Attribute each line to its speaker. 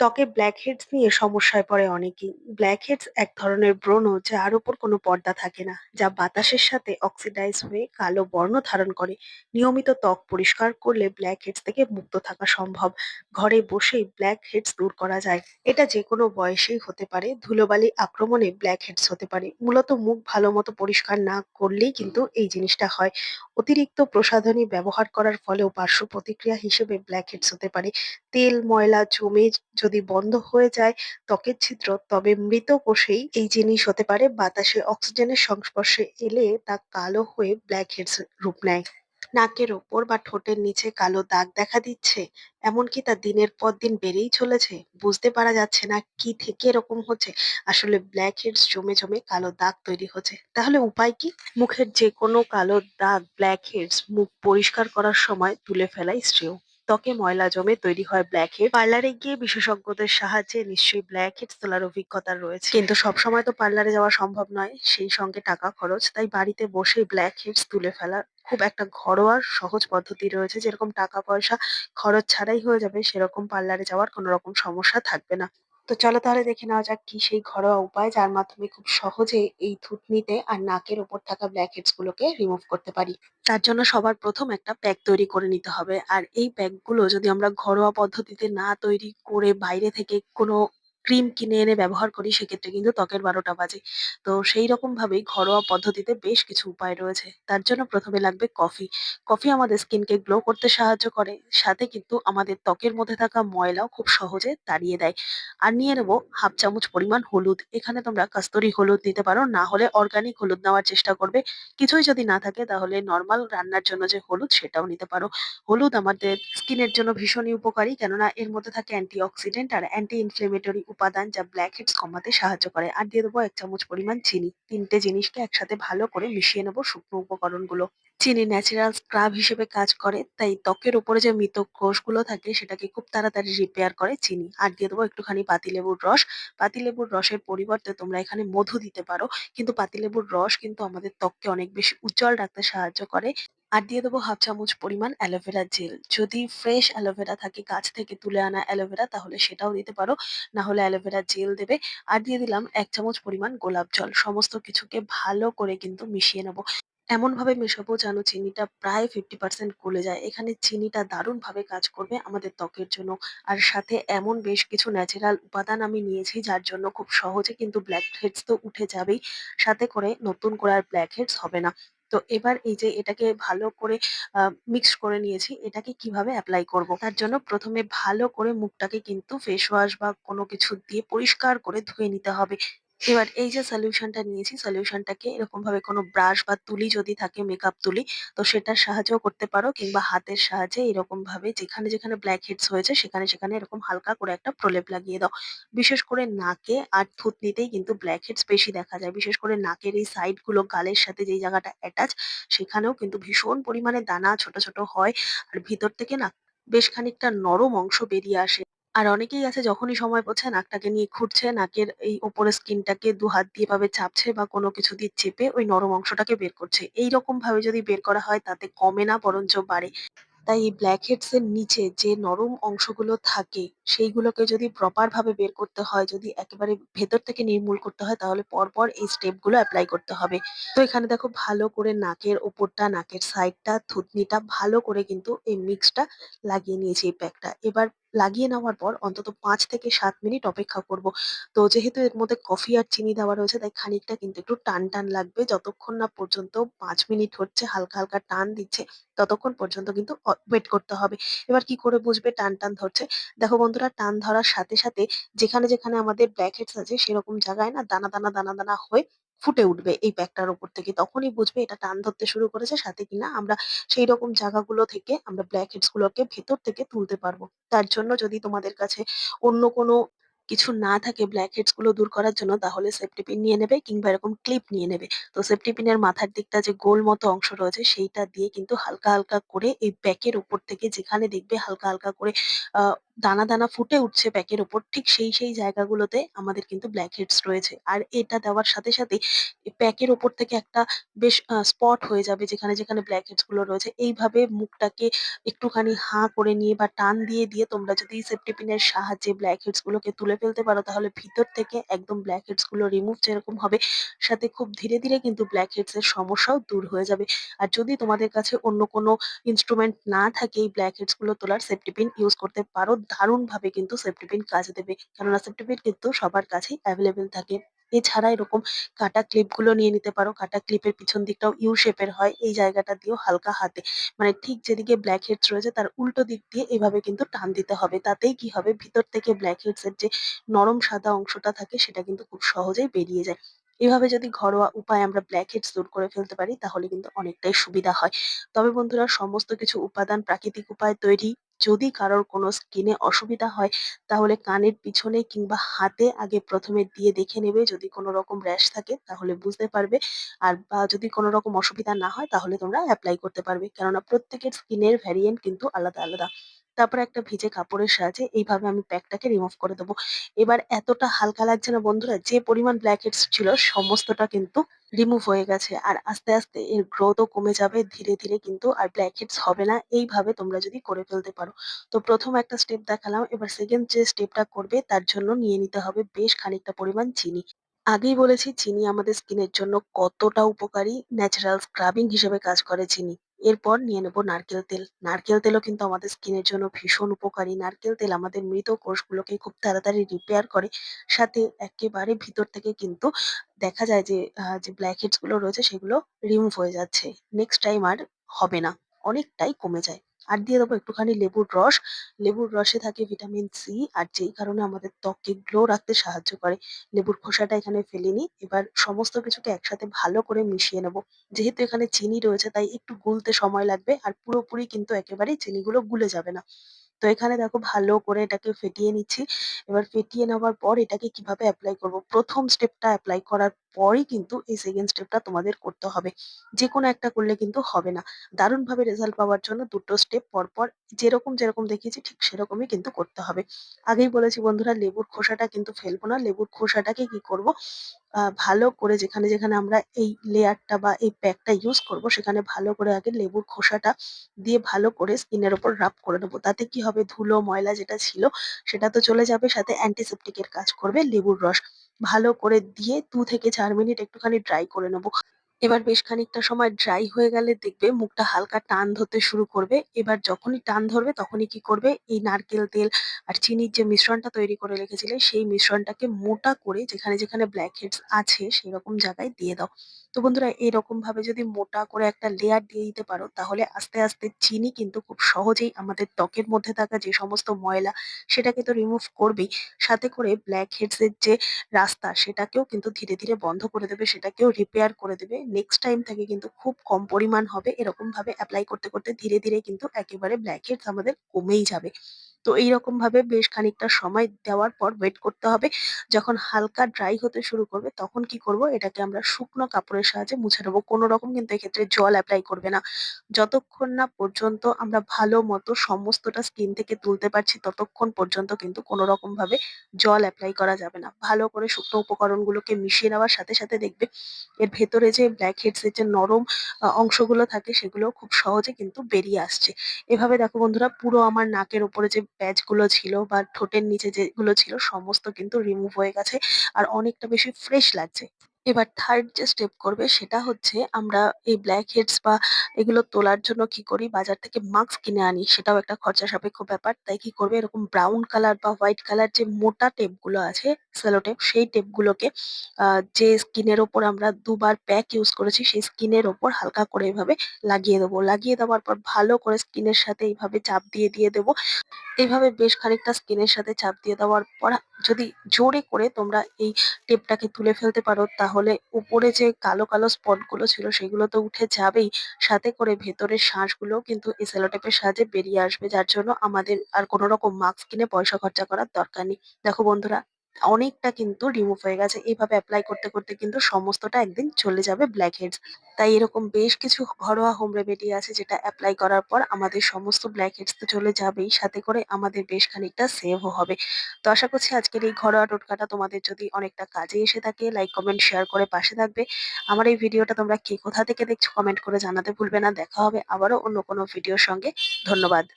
Speaker 1: ত্বকে ব্ল্যাকহেডস নিয়ে সমস্যায় পড়ে অনেকেই। ব্ল্যাকহেডস এক ধরনের ব্রণ যার উপর কোনো পর্দা থাকে না, যা বাতাসের সাথে অক্সিডাইজ হয়ে কালো বর্ণ ধারণ করে। নিয়মিত ত্বক পরিষ্কার করলে ব্ল্যাকহেডস থেকে মুক্ত থাকা সম্ভব। ঘরে বসেই ব্ল্যাকহেডস দূর করা যায়। এটা যে কোনো বয়সেই হতে পারে, ধুলোবালি আক্রমণে ব্ল্যাকহেডস হতে পারে। মূলত মুখ ভালো মতো পরিষ্কার না করলেই কিন্তু এই জিনিসটা হয়। অতিরিক্ত প্রসাধনী ব্যবহার করার ফলেও পার্শ্ব প্রতিক্রিয়া হিসেবে ব্ল্যাকহেডস হতে পারে। তেল, ময়লা, জমে যদি বন্ধ হয়ে যায় ত্বকের ছিদ্র, তবে মৃত কোষেই এই জিনিস হতে পারে। বাতাসে অক্সিজেনের সংস্পর্শে এলে তা কালো হয়ে ব্ল্যাক হেডস রূপ নেয়। নাকের ওপর বা ঠোঁটের নিচে কালো দাগ দেখা দিচ্ছে। এমনকি তা দিনের পর দিন বেড়েই চলেছে। বুঝতে পারা যাচ্ছে না কি থেকে এরকম হচ্ছে। আসলে ব্ল্যাক হেডস জমে জমে কালো দাগ তৈরি হচ্ছে। তাহলে উপায় কি? মুখের যে কোনো কালো দাগ ব্ল্যাক হেডস মুখ পরিষ্কার করার সময় তুলে ফেলাই শ্রেয়। ত্বকে ময়লা জমে তৈরি হয় ব্ল্যাক হেড। পার্লারে গিয়ে বিশেষজ্ঞদের সাহায্যে নিশ্চয়ই ব্ল্যাক হেড তোলার অভিজ্ঞতা রয়েছে। কিন্তু সবসময় তো পার্লারে যাওয়া সম্ভব নয়, সেই সঙ্গে টাকা খরচ। তাই বাড়িতে বসেই ব্ল্যাক হেডস তুলে ফেলার খুব একটা ঘরোয়া, সহজ পদ্ধতি রয়েছে। যেরকম টাকা পয়সা খরচ ছাড়াই হয়ে যাবে, সেরকম পার্লারে যাওয়ার কোনো রকম সমস্যা থাকবে না। তো চলো তাহলে দেখে নেওয়া যাক কি সেই ঘরোয়া উপায় যার মাধ্যমে খুব সহজে এই থুতনিতে আর নাকের ওপর থাকা ব্ল্যাক হেডস গুলোকে রিমুভ করতে পারি। তার জন্য সবার প্রথম একটা প্যাক তৈরি করে নিতে হবে। আর এই ব্যাগগুলো যদি আমরা ঘরোয়া পদ্ধতিতে না তৈরি করে বাইরে থেকে কোনো ক্রিম কিনে এনে ব্যবহার করি, সেক্ষেত্রে কিন্তু ত্বকের বারোটা বাজে। তো সেই রকম ভাবেই ঘরোয়া পদ্ধতিতে বেশ কিছু উপায় রয়েছে। তার জন্য প্রথমে লাগবে কফি কফি আমাদের স্কিনকে গ্লো করতে সাহায্য করে, সাথে কিন্তু আমাদের ত্বকের মধ্যে থাকা ময়লাও খুব সহজে তাড়িয়ে দেয়। আর নিয়ে নেব হাফ চামচ পরিমাণ হলুদ। এখানে তোমরা কাস্তরি হলুদ নিতে পারো, না হলে অর্গানিক হলুদ নেওয়ার চেষ্টা করবে। কিছুই যদি না থাকে, তাহলে নর্মাল রান্নার জন্য যে হলুদ, সেটাও নিতে পারো। হলুদ আমাদের স্কিনের জন্য ভীষণই উপকারী, কেননা এর মধ্যে থাকে অ্যান্টি অক্সিডেন্ট আর অ্যান্টি ইনফ্লেমেটরি উপাদান যা ব্ল্যাক হেডস কমাতে সাহায্য করে। আর দিয়ে দেবো এক চামচ পরিমাণ চিনি। তিনটে জিনিসকে একসাথে ভালো করে মিশিয়ে নেব শুকনো উপকরণগুলো। চিনি ন্যাচারাল স্ক্রাব হিসেবে কাজ করে, তাই ত্বকের উপরে যে মৃত কোষগুলো থাকে, সেটাকে খুব তাড়াতাড়ি রিপেয়ার করে চিনি। আর দিয়ে দেবো একটুখানি পাতিলেবুর রস। পাতিলেবুর রসের পরিবর্তে তোমরা এখানে মধু দিতে পারো। কিন্তু পাতিলেবুর রস কিন্তু আমাদের ত্বককে অনেক বেশি উজ্জ্বল রাখতে সাহায্য করে। আর দিয়ে দেবো হাফ চামচ পরিমাণ অ্যালোভেরা জেল যদি ফ্রেশ অ্যালোভেরা থাকে, গাছ থেকে তুলে আনা অ্যালোভেরা তাহলে সেটাও দিতে পারো। না হলে অ্যালোভেরা জেল দেবে। আর দিয়ে দিলাম এক চামচ পরিমাণ গোলাপ জল। সমস্ত কিছুকে ভালো করে কিন্তু মিশিয়ে নেব। এমনভাবে মেশাবো যেন চিনিটা প্রায় ফিফটি পার্সেন্ট গলে যায়। এখানে চিনিটা দারুণভাবে কাজ করবে আমাদের ত্বকের জন্য। আর সাথে এমন বেশ কিছু ন্যাচারাল উপাদান আমি নিয়েছি, যার জন্য খুব সহজে কিন্তু ব্ল্যাক হেডস তো উঠে যাবেই। সাথে করে নতুন করে আর ব্ল্যাক হেডস হবে না। তো এবার এই যে এটাকে ভালো করে মিক্স করে নিয়েছি, এটাকে কীভাবে অ্যাপ্লাই করব? তার জন্য প্রথমে ভালো করে মুখটাকে কিন্তু ফেস ওয়াশ বা কোনো কিছু দিয়ে পরিষ্কার করে ধুয়ে নিতে হবে। এবার এই যে সলিউশনটা নিয়েছি সলিউশনটাকে এরকম ভাবে কোনো ব্রাশ বা তুলি যদি থাকে মেকআপ তুলি, তো সেটার সাহায্যেও করতে পারো কিংবা হাতের সাহায্যে এরকম ভাবে যেখানে যেখানে ব্ল্যাক হেডস হয়েছে, সেখানে সেখানে এরকম হালকা করে একটা প্রলেপ লাগিয়ে দাও। বিশেষ করে নাকে আর থুতনিতেই কিন্তু ব্ল্যাক হেডস বেশি দেখা যায়। বিশেষ করে নাকের এই সাইডগুলো, গালের সাথে যেই জায়গাটা অ্যাটাচ সেখানেও কিন্তু ভীষণ পরিমাণে দানা ছোট ছোট হয়। আর ভিতর থেকে না বেশ খানিকটা নরম অংশ বেরিয়ে আসে। আর অনেকেই আছে যখনই সময় পাচ্ছে নাকটাকে নিয়ে ঘুরছে, নাকের এই ওপরের স্কিনটাকে দু হাত দিয়ে ভাবে চাপছে বা কোনো কিছু দিয়ে চেপে ওই নরম অংশটাকে বের করছে। এইরকম ভাবে যদি বের করা হয় তাতে কমে না বরঞ্চ বাড়ে। তাই এই ব্ল্যাক হেডস এর নিচে যে নরম অংশগুলো থাকে সেইগুলোকে যদি প্রপার ভাবে বের করতে হয়, যদি একেবারে ভেতর থেকে নির্মূল করতে হয় তাহলে পরপর এই স্টেপগুলো এপ্লাই করতে হবে। তো এখানে দেখো ভালো করে নাকের ওপরটা, নাকের সাইডটা, থুতনিটা ভালো করে কিন্তু এই মিক্সটা লাগিয়ে নিয়েছি এই প্যাকটা। এবার লাগিয়ে নেওয়ার পর অন্তত পাঁচ থেকে সাত মিনিট অপেক্ষা করব। তো যেহেতু এর মধ্যে কফি আর চিনি দেওয়া রয়েছে তাই খানিকটা কিন্তু একটু টান, টান লাগবে। যতক্ষণ না পর্যন্ত পাঁচ মিনিট হচ্ছে হালকা, হালকা টান দিচ্ছে ততক্ষণ পর্যন্ত কিন্তু ওয়েট করতে হবে। এবার কি করে বুঝবে টান, টান ধরছে? দেখো বন্ধুরা টান ধরার সাথে, সাথে যেখানে, যেখানে আমাদের ব্ল্যাক হেডস আছে সেরকম জায়গায় না দানা, দানা, দানা, দানা হয়ে ফুটে উঠবে এই প্যাকটার উপর থেকে। তখনই বুঝবে এটা টান ধরতে শুরু করেছে সাথে কিনা আমরা সেইরকম জায়গাগুলো থেকে আমরা ব্ল্যাক হেডস গুলোকে ভেতর থেকে তুলতে পারব। তার জন্য যদি তোমাদের কাছে অন্য কোনো কিছু না থাকে ব্ল্যাক হেডসগুলো দূর করার জন্য তাহলে সেফটি পিন নিয়ে নেবে কিংবা এরকম ক্লিপ নিয়ে নেবে। তো সেফটি পিনের মাথার দিকটা যে গোল মতো অংশ রয়েছে সেইটা দিয়ে কিন্তু হালকা, হালকা করে এই প্যাকের উপর থেকে যেখানে দেখবে হালকা, হালকা করে দানা, দানা ফুটে উঠছে প্যাকের উপর ঠিক সেই, সেই জায়গাগুলোতে আমাদের কিন্তু ব্ল্যাক হেডস রয়েছে। আর এটা দেওয়ার সাথে, সাথে প্যাকের ওপর থেকে একটা বেশ স্পট হয়ে যাবে যেখানে, যেখানে ব্ল্যাক হেডসগুলো রয়েছে। এইভাবে মুখটাকে একটুখানি হাঁ করে নিয়ে বা টান দিয়ে, দিয়ে তোমরা যদি সেফটি পিনের সাহায্যে ব্ল্যাক হেডস গুলোকে তুলে ফেলতে পারো তাহলে ভিতর থেকে একদম ব্ল্যাক হেডসগুলো রিমুভ যেরকম হবে, সাথে খুব ধীরে, ধীরে কিন্তু ব্ল্যাক হেডস এর সমস্যাও দূর হয়ে যাবে। আর যদি তোমাদের কাছে অন্য কোনো ইন্সট্রুমেন্ট না থাকে এই ব্ল্যাক হেডসগুলো তোলার সেফটি পিন ইউজ করতে পারো। দারুণভাবে কিন্তু সেফটি পিন কাজে দেবে। কেননা সেফটি পিন কিন্তু সবার কাছেই অ্যাভেলেবেল থাকে। এছাড়া এরকম কাটা ক্লিপগুলো নিয়ে নিতে পারো। কাটা ক্লিপের পিছন দিকটাও ইউ শেপ এর হয়। এই জায়গাটা দিয়েও হালকা হাতে মানে ঠিক যেদিকে ব্ল্যাক হেডস রয়েছে, তার উল্টো দিক দিয়ে এভাবে কিন্তু টান দিতে হবে। তাতেই কি হবে ভিতর থেকে ব্ল্যাক হেডস এর যে নরম সাদা অংশটা থাকে, সেটা কিন্তু খুব সহজেই বেরিয়ে যায়। এভাবে যদি ঘরোয়া উপায়ে আমরা ব্ল্যাক হেডস দূর করে ফেলতে পারি, তাহলে কিন্তু অনেকটাই সুবিধা হয়। তবে বন্ধুরা, সমস্ত কিছু উপাদান প্রাকৃতিক উপায় তৈরি। যদি কারোর কোনো স্কিনে অসুবিধা হয় তাহলে কানের পিছনে কিংবা হাতে আগে প্রথমে দিয়ে দেখে নেবে যদি কোনো রকম র‍্যাশ থাকে তাহলে বুঝতে পারবে। আর বা যদি কোনো রকম অসুবিধা না হয় তাহলে তোমরা অ্যাপ্লাই করতে পারবে। কেননা প্রত্যেকের স্কিনের ভ্যারিয়েন্ট কিন্তু আলাদা, আলাদা। তারপরে একটা ভিজে কাপড়ের সাহায্যে এইভাবে আমি প্যাকটাকে রিমুভ করে দেবো। এবার এতটা হালকা লাগছে না বন্ধুরা যে পরিমাণ ব্ল্যাক হেডস ছিল সমস্তটা কিন্তু রিমুভ হয়ে গেছে। আর আস্তে, আস্তে এর গ্রোথ ও কমে যাবে ধীরে, ধীরে কিন্তু আর ব্ল্যাক হেডস হবে না এইভাবে তোমরা যদি করে ফেলতে পারো। তো প্রথম একটা স্টেপ দেখালাম। এবার সেকেন্ড যে স্টেপটা করবে তার জন্য নিয়ে নিতে হবে বেশ খানিকটা পরিমাণ চিনি। আগেই বলেছি চিনি আমাদের স্কিনের জন্য কতটা উপকারী। ন্যাচারাল স্ক্রাবিং হিসেবে কাজ করে চিনি। এরপর নিয়ে নেব নারকেল তেল। নারকেল তেলও কিন্তু আমাদের স্কিনের জন্য ভীষণ উপকারী। নারকেল তেল আমাদের মৃত কোষগুলোকে খুব তাড়াতাড়ি রিপেয়ার করে। সাথে একেবারে ভিতর থেকে কিন্তু দেখা যায় যে যে ব্ল্যাক হেডসগুলো রয়েছে সেগুলো রিমুভ হয়ে যাচ্ছে। নেক্সট টাইম আর হবে না। অনেকটাই কমে যায়। আর দিয়ে দেবো একটুখানি লেবুর রস। লেবুর রসে থাকে ভিটামিন সি আর যেই কারণে আমাদের ত্বককে গ্লো রাখতে সাহায্য করে। লেবুর খোসাটা এখানে ফেলিনি। এবার সমস্ত কিছুকে একসাথে ভালো করে মিশিয়ে নেব। যেহেতু এখানে চিনি রয়েছে তাই একটু গুলতে সময় লাগবে। আর পুরোপুরি কিন্তু একেবারেই চিনিগুলো গুলে যাবে না। তো এখানে দেখো ভালো করে এটাকে ফেটিয়ে নিচ্ছি। এবার ফেটিয়ে নেওয়ার পর এটাকে কীভাবে এপ্লাই করব। ১ম স্টেপটা অ্যাপ্লাই করার পরেই কিন্তু এই 2nd স্টেপটা তোমাদের করতে হবে। যেকোনো একটা করলে কিন্তু হবে না। দারুণভাবে রেজাল্ট পাওয়ার জন্য ২ টো স্টেপ পরপর যেরকম, যেরকম দেখিয়েছি ঠিক সেরকমই কিন্তু করতে হবে। আগেই বলেছি বন্ধুরা লেবুর খোসাটা কিন্তু ফেলব না। লেবুর খোসাটাকে কি করব ভালো করে যেখানে, যেখানে আমরা এই লেয়ারটা বা এই প্যাকটা ইউজ করব সেখানে ভালো করে আগে লেবুর খোসাটা দিয়ে ভালো করে স্কিনের ওপর রাব করে নেব তাতে কি হবে ধুলো, ময়লা যেটা ছিল সেটা তো চলে যাবে সাথে অ্যান্টিসেপ্টিক এর কাজ করবে লেবুর রস। ভালো করে দিয়ে দু থেকে চার মিনিট একটুখানি ড্রাই করে নেব এবার বেশ খানিকটা সময় ড্রাই হয়ে গেলে দেখবে মুখটা হালকা টান ধরতে শুরু করবে। এবার যখনই টান ধরবে তখনই কি করবে এই নারকেল তেল আর চিনির যে মিশ্রণটা তৈরি করে রেখেছিলে সেই মিশ্রণটাকে মোটা করে যেখানে, যেখানে ব্ল্যাক হেডস আছে সেরকম জায়গায় দিয়ে দাও। তো বন্ধুরা এরকমভাবে যদি মোটা করে একটা লেয়ার দিয়ে দিতে পারো তাহলে আস্তে, আস্তে চিনি কিন্তু খুব সহজেই আমাদের ত্বকের মধ্যে থাকা যে সমস্ত ময়লা সেটাকে তো রিমুভ করবেই। সাথে করে ব্ল্যাক হেডস এর যে রাস্তা সেটাকেও কিন্তু ধীরে, ধীরে বন্ধ করে দেবে, সেটাকেও রিপেয়ার করে দেবে। নেক্সট টাইম থেকে কিন্তু খুব কম পরিমাণ হবে। এরকমভাবে অ্যাপ্লাই করতে, করতে ধীরে, ধীরে কিন্তু একেবারে ব্ল্যাক হেডস আমাদের কমেই যাবে। তো এইরকমভাবে বেশ খানিকটা সময় দেওয়ার পর ওয়েট করতে হবে। যখন হালকা ড্রাই হতে শুরু করবে তখন কি করব এটাকে আমরা শুকনো কাপড়ের সাহায্যে মুছে নেব। কোনো রকম কিন্তু এক্ষেত্রে জল অ্যাপ্লাই করবে না। যতক্ষণ না পর্যন্ত আমরা ভালো মতো সমস্তটা স্কিন থেকে তুলতে পারছি ততক্ষণ পর্যন্ত কিন্তু কোনো রকমভাবে জল অ্যাপ্লাই করা যাবে না। ভালো করে শুকনো উপকরণগুলোকে মিশিয়ে নেওয়ার সাথে, সাথে দেখবে এর ভেতরে যে ব্ল্যাক হেডস এর যে নরম অংশগুলো থাকে সেগুলো খুব সহজে কিন্তু বেরিয়ে আসছে। এভাবে দেখো বন্ধুরা পুরো আমার নাকের উপরে যে প্যাচগুলো ছিল বা ঠোঁটের নিচে যেগুলো ছিল, সমস্ত কিন্তু রিমুভ হয়ে গেছে। আর অনেকটা বেশি ফ্রেশ লাগছে। এবার থার্ড যে স্টেপ করবে সেটা হচ্ছে আমরা এই ব্ল্যাক হেডস বা এগুলো তোলার জন্য কি করি বাজার থেকে মাস্ক কিনে আনি। সেটাও একটা খরচা সাপেক্ষ ব্যাপার। তাই কি করবে এরকম ব্রাউন কালার বা হোয়াইট কালার যে মোটা টেপগুলো আছে সেলো টেপ সেই টেপ গুলোকে আ যে স্কিনের ওপর আমরা দুবার প্যাক ইউজ করেছি সেই স্কিনের ওপর হালকা করে এভাবে লাগিয়ে দেবো। লাগিয়ে দেওয়ার পর ভালো করে স্কিনের সাথে এইভাবে চাপ দিয়ে, দিয়ে দেবো। এইভাবে বেশ খানিকটা স্কিনের সাথে চাপ দিয়ে দেওয়ার পর যদি জোরে করে তোমরা এই টেপটাকে তুলে ফেলতে পারো তাহলে উপরে যে কালো, কালো স্পটগুলো ছিল সেগুলো তো উঠে যাবেই। সাথে করে ভেতরের শাঁসগুলোও কিন্তু এই সেলো টেপের সাহায্যে বেরিয়ে আসবে। যার জন্য আমাদের আর কোনো রকম মাস্ক কিনে পয়সা খরচা করার দরকার নেই। দেখো বন্ধুরা অনেকটা কিন্তু রিমুভ হয়ে গেছে। এভাবে অ্যাপ্লাই করতে, করতে কিন্তু সমস্তটা একদিন চলে যাবে ব্ল্যাক হেডস। তাই এরকম বেশ কিছু ঘরোয়া হোম রেমেডি আছে যেটা অ্যাপ্লাই করার পর আমাদের সমস্ত ব্ল্যাক হেডস তো চলে যাবেই, সাথে করে আমাদের বেশ খানিকটা সেভও হবে। তো আশা করছি আজকের এই ঘরোয়া টোটকাটা তোমাদের যদি অনেকটা কাজে এসে থাকে, লাইক, কমেন্ট, শেয়ার করে পাশে থাকবে। আমার এই ভিডিওটা তোমরা কে কোথা থেকে দেখছ কমেন্ট করে জানাতে ভুলবে না। দেখা হবে আবারও অন্য কোনো ভিডিওর সঙ্গে। ধন্যবাদ।